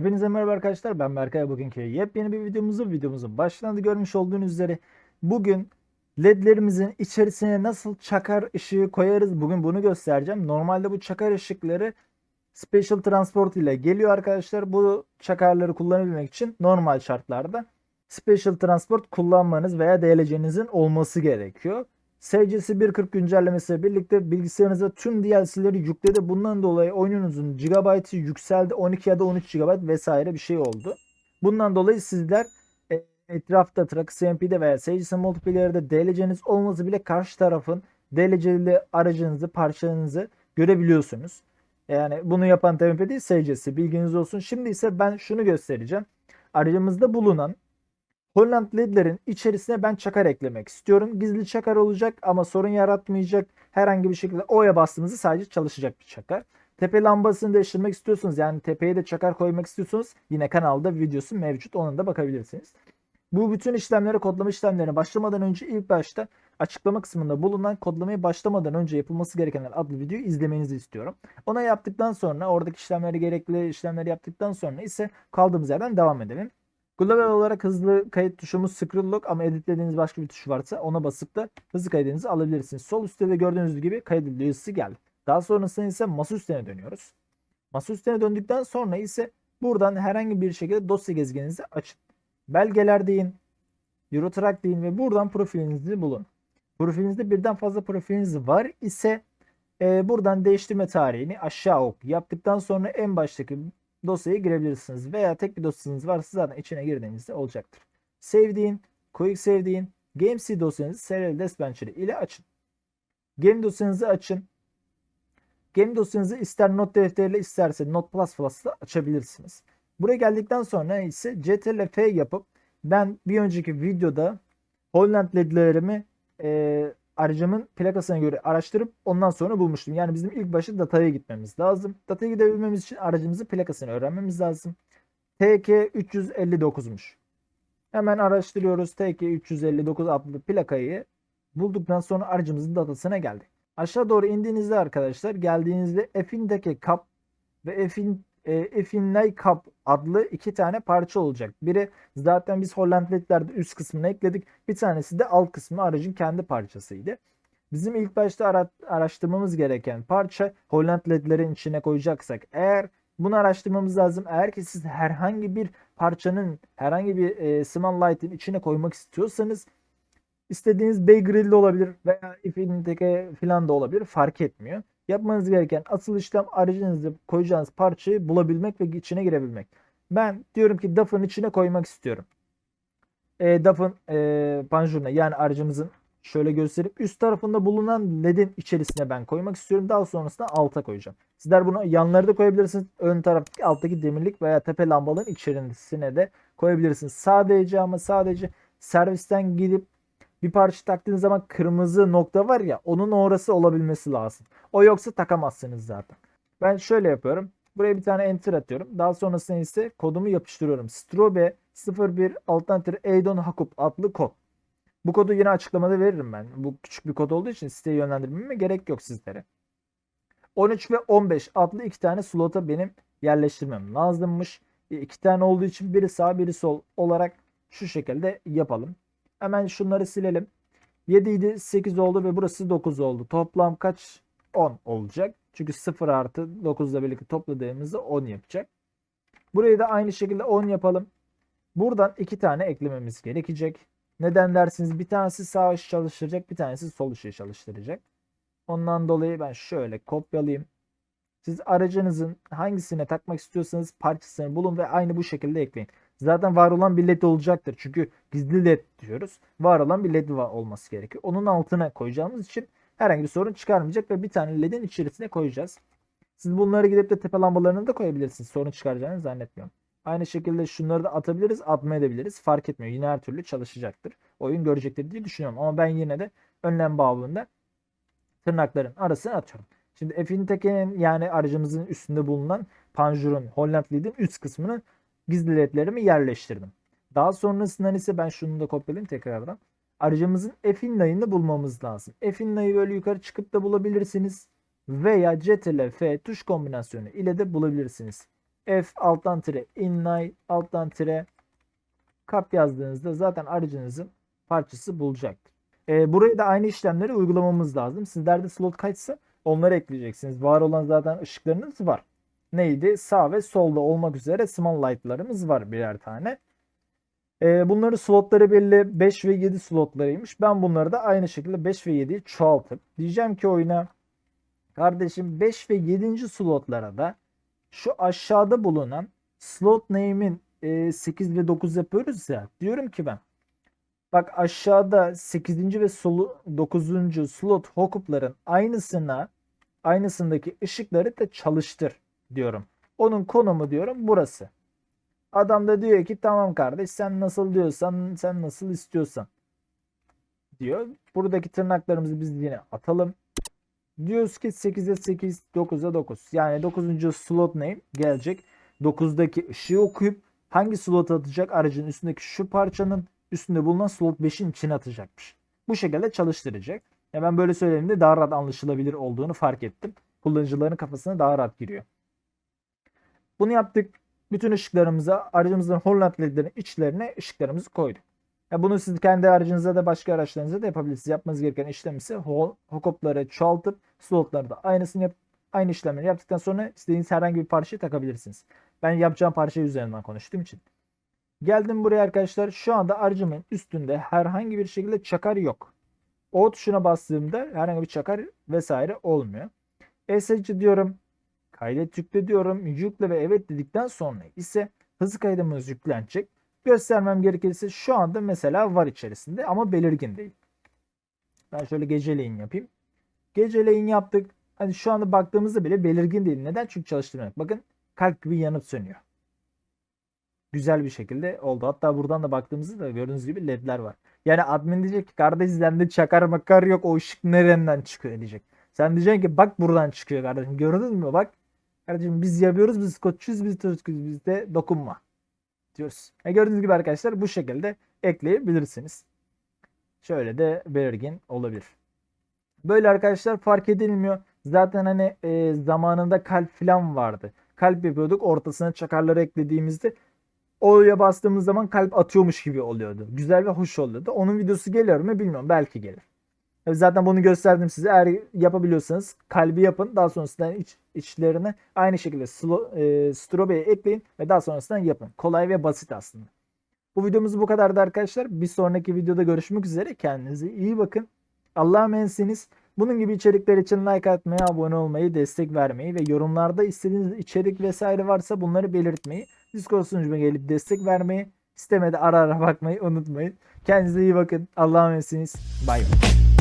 Hepinize merhaba arkadaşlar ben Berkay bugünkü yepyeni bir videomuzu videomuzun başlandı görmüş olduğunuz üzere bugün ledlerimizin içerisine nasıl çakar ışığı koyarız bugün bunu göstereceğim. Normalde bu çakar ışıkları Special Transport ile geliyor arkadaşlar. Bu çakarları kullanabilmek için normal şartlarda Special Transport kullanmanız veya DLC'nizin olması gerekiyor. SCS 1.40 güncellemesiyle birlikte bilgisayarınıza tüm DLC'leri yükledi. Bundan dolayı oyununuzun gigabaytı yükseldi. 12 ya da 13 GB vesaire bir şey oldu. Bundan dolayı sizler e, etrafta Trax CMP'de veya SCS Multiplayer'de DLC'niz olması bile karşı tarafın DLC'li aracınızı, parçanızı görebiliyorsunuz. Yani bunu yapan TMP değil SCS bilginiz olsun. Şimdi ise ben şunu göstereceğim. Aracımızda bulunan Holland ledlerin içerisine ben çakar eklemek istiyorum. Gizli çakar olacak ama sorun yaratmayacak. Herhangi bir şekilde O'ya bastığınızda sadece çalışacak bir çakar. Tepe lambasını değiştirmek istiyorsunuz. Yani tepeye de çakar koymak istiyorsunuz. Yine kanalda videosu mevcut. Ona da bakabilirsiniz. Bu bütün işlemlere kodlama işlemlerine başlamadan önce ilk başta açıklama kısmında bulunan kodlamaya başlamadan önce yapılması gerekenler adlı videoyu izlemenizi istiyorum. Ona yaptıktan sonra oradaki işlemleri gerekli işlemleri yaptıktan sonra ise kaldığımız yerden devam edelim. Global olarak hızlı kayıt tuşumuz Scroll Lock ama editlediğiniz başka bir tuş varsa ona basıp da hızlı kaydınızı alabilirsiniz. Sol üstte de gördüğünüz gibi kaydediliyor yazısı geldi. Daha sonrasında ise masa üstüne dönüyoruz. Masa üstüne döndükten sonra ise buradan herhangi bir şekilde dosya gezgininizi açın. Belgeler deyin, Eurotrack deyin ve buradan profilinizi bulun. Profilinizde birden fazla profiliniz var ise e, buradan değiştirme tarihini aşağı ok yaptıktan sonra en baştaki dosyaya girebilirsiniz. Veya tek bir dosyanız varsa zaten içine girdiğinizde olacaktır. Save deyin, quick save deyin. GameC dosyanızı Serial Dispatcher ile açın. Game dosyanızı açın. Game dosyanızı ister not defteriyle isterse Not Plus Plus'la açabilirsiniz. Buraya geldikten sonra ise Ctrl F yapıp ben bir önceki videoda Holland ledlerimi e, aracımın plakasına göre araştırıp ondan sonra bulmuştum. Yani bizim ilk başta dataya gitmemiz lazım. Dataya gidebilmemiz için aracımızın plakasını öğrenmemiz lazım. TK 359'muş. Hemen araştırıyoruz. TK 359 adlı plakayı bulduktan sonra aracımızın datasına geldik. Aşağı doğru indiğinizde arkadaşlar geldiğinizde F'indeki kap ve F'in e, Finlay Cup adlı iki tane parça olacak. Biri zaten biz Hollandletlerde üst kısmına ekledik. Bir tanesi de alt kısmı aracın kendi parçasıydı. Bizim ilk başta ara araştırmamız gereken parça Hollandledlerin içine koyacaksak eğer bunu araştırmamız lazım. Eğer ki siz herhangi bir parçanın herhangi bir e, Small Light'in içine koymak istiyorsanız istediğiniz Bay Grill'de olabilir veya Infinity falan da olabilir fark etmiyor. Yapmanız gereken asıl işlem aracınızda koyacağınız parçayı bulabilmek ve içine girebilmek. Ben diyorum ki DAF'ın içine koymak istiyorum. E, DAF'ın e, panjuruna yani aracımızın şöyle gösterip üst tarafında bulunan ledin içerisine ben koymak istiyorum. Daha sonrasında alta koyacağım. Sizler bunu yanları da koyabilirsiniz. Ön taraftaki alttaki demirlik veya tepe lambaların içerisine de koyabilirsiniz. Sadece ama sadece servisten gidip bir parça taktığınız zaman kırmızı nokta var ya onun orası olabilmesi lazım. O yoksa takamazsınız zaten. Ben şöyle yapıyorum. Buraya bir tane enter atıyorum. Daha sonrasında ise kodumu yapıştırıyorum. Strobe 01 alternatör Eidon Hakup adlı kod. Bu kodu yine açıklamada veririm ben. Bu küçük bir kod olduğu için siteye yönlendirmeme gerek yok sizlere. 13 ve 15 adlı iki tane slota benim yerleştirmem lazımmış. İki tane olduğu için biri sağ biri sol olarak şu şekilde yapalım. Hemen şunları silelim. 7 idi 8 oldu ve burası 9 oldu. Toplam kaç? 10 olacak. Çünkü 0 artı 9 ile birlikte topladığımızda 10 yapacak. Burayı da aynı şekilde 10 yapalım. Buradan 2 tane eklememiz gerekecek. Neden dersiniz? Bir tanesi sağ ışığı çalıştıracak. Bir tanesi sol ışığı çalıştıracak. Ondan dolayı ben şöyle kopyalayayım. Siz aracınızın hangisine takmak istiyorsanız parçasını bulun ve aynı bu şekilde ekleyin. Zaten var olan bir led olacaktır. Çünkü gizli led diyoruz. Var olan bir led olması gerekiyor. Onun altına koyacağımız için herhangi bir sorun çıkarmayacak ve bir tane ledin içerisine koyacağız. Siz bunları gidip de tepe lambalarını da koyabilirsiniz. Sorun çıkaracağını zannetmiyorum. Aynı şekilde şunları da atabiliriz, atmayabiliriz. Fark etmiyor. Yine her türlü çalışacaktır. Oyun görecektir diye düşünüyorum. Ama ben yine de önlem bağımında tırnakların arasına atıyorum. Şimdi F'in tekenin yani aracımızın üstünde bulunan panjurun Holland Lead'in üst kısmını gizli ledlerimi yerleştirdim. Daha sonrasında ise ben şunu da kopyalayayım tekrardan. Aracımızın F'in bulmamız lazım. F'in böyle yukarı çıkıp da bulabilirsiniz. Veya Ctrl F tuş kombinasyonu ile de bulabilirsiniz. F alttan tire inline alttan tire kap yazdığınızda zaten aracınızın parçası bulacaktır. Ee, buraya da aynı işlemleri uygulamamız lazım. Sizlerde slot kaçsa onları ekleyeceksiniz. Var olan zaten ışıklarınız var. Neydi? Sağ ve solda olmak üzere small light'larımız var birer tane. Ee, bunların slotları belli 5 ve 7 slotlarıymış. Ben bunları da aynı şekilde 5 ve 7'yi çoğaltıp diyeceğim ki oyuna kardeşim 5 ve 7. slotlara da şu aşağıda bulunan slot name'in e, 8 ve 9 yapıyoruz ya. Diyorum ki ben bak aşağıda 8. ve solu 9. slot hookup'ların aynısına aynısındaki ışıkları da çalıştır diyorum. Onun konumu diyorum burası. Adam da diyor ki tamam kardeş sen nasıl diyorsan sen nasıl istiyorsan diyor. Buradaki tırnaklarımızı biz yine atalım. Diyoruz ki 8'e 8, 9'a 9. Yani 9. slot name gelecek. 9'daki ışığı okuyup hangi slot atacak aracın üstündeki şu parçanın üstünde bulunan slot 5'in içine atacakmış. Bu şekilde çalıştıracak. Ya ben böyle söylediğimde daha rahat anlaşılabilir olduğunu fark ettim. Kullanıcıların kafasına daha rahat giriyor. Bunu yaptık. Bütün ışıklarımıza aracımızın Holland ledlerin içlerine ışıklarımızı koyduk. Ya bunu siz kendi aracınıza da başka araçlarınıza da yapabilirsiniz. Yapmanız gereken işlem ise hokopları çoğaltıp slotları da aynısını yap aynı işlemleri yaptıktan sonra istediğiniz herhangi bir parçayı takabilirsiniz. Ben yapacağım parça üzerinden konuştuğum için. Geldim buraya arkadaşlar. Şu anda aracımın üstünde herhangi bir şekilde çakar yok. O tuşuna bastığımda herhangi bir çakar vesaire olmuyor. ESC diyorum. Kaydet yükle diyorum. Yükle ve evet dedikten sonra ise hızlı kaydımız yüklenecek. Göstermem gerekirse şu anda mesela var içerisinde ama belirgin değil. Ben şöyle geceleyin yapayım. Geceleyin yaptık. Hani şu anda baktığımızda bile belirgin değil. Neden? Çünkü çalıştırmıyor. Bakın kalp gibi yanıp sönüyor. Güzel bir şekilde oldu. Hatta buradan da baktığımızda da gördüğünüz gibi ledler var. Yani admin diyecek ki kardeş sende çakar makar yok o ışık nereden çıkıyor diyecek. Sen diyeceksin ki bak buradan çıkıyor kardeşim. Gördün mü bak. Kardeşim biz yapıyoruz biz koçuz biz Türk'üz bizde dokunma diyoruz. E gördüğünüz gibi arkadaşlar bu şekilde ekleyebilirsiniz. Şöyle de belirgin olabilir. Böyle arkadaşlar fark edilmiyor. Zaten hani e, zamanında kalp falan vardı. Kalp yapıyorduk ortasına çakarları eklediğimizde O'ya bastığımız zaman kalp atıyormuş gibi oluyordu. Güzel ve hoş oluyordu. Onun videosu geliyor mu bilmiyorum. Belki gelir. E, zaten bunu gösterdim size. Eğer yapabiliyorsanız kalbi yapın. Daha sonrasında iç, içlerine aynı şekilde slo, e, strobeyi ekleyin ve daha sonrasında yapın. Kolay ve basit aslında. Bu videomuz bu kadardı arkadaşlar. Bir sonraki videoda görüşmek üzere. Kendinize iyi bakın. Allah'a emanetsiniz. Bunun gibi içerikler için like atmayı, abone olmayı, destek vermeyi ve yorumlarda istediğiniz içerik vesaire varsa bunları belirtmeyi, Discord sunucuma gelip destek vermeyi, istemede ara ara bakmayı unutmayın. Kendinize iyi bakın. Allah'a emanetsiniz. Bay bay.